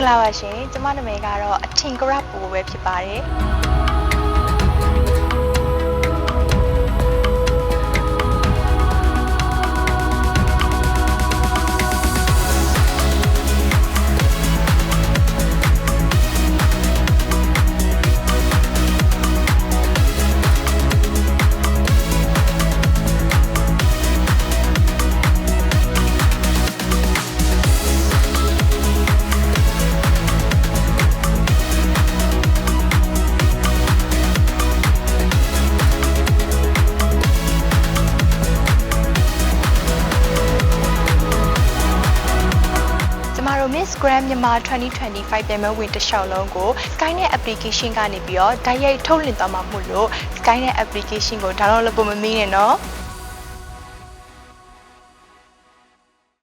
င်္ဂလာပါရှင်ကျမနာမည်ကတော့အထင်ကရပူပဲဖြစ်ပါတယ် တို့ Miss Grand မြန်မာ2025ပြိုင်ပွဲဝင်တစ်လျှောက်လုံးကို Skynet application ကနေပြီးတော့တိုက်ရိုက်ထုတ်လွှင့်သွားမှာမို့လို့ Skynet application ကို download လုပ်ဖို့မမေ့နဲ့နော်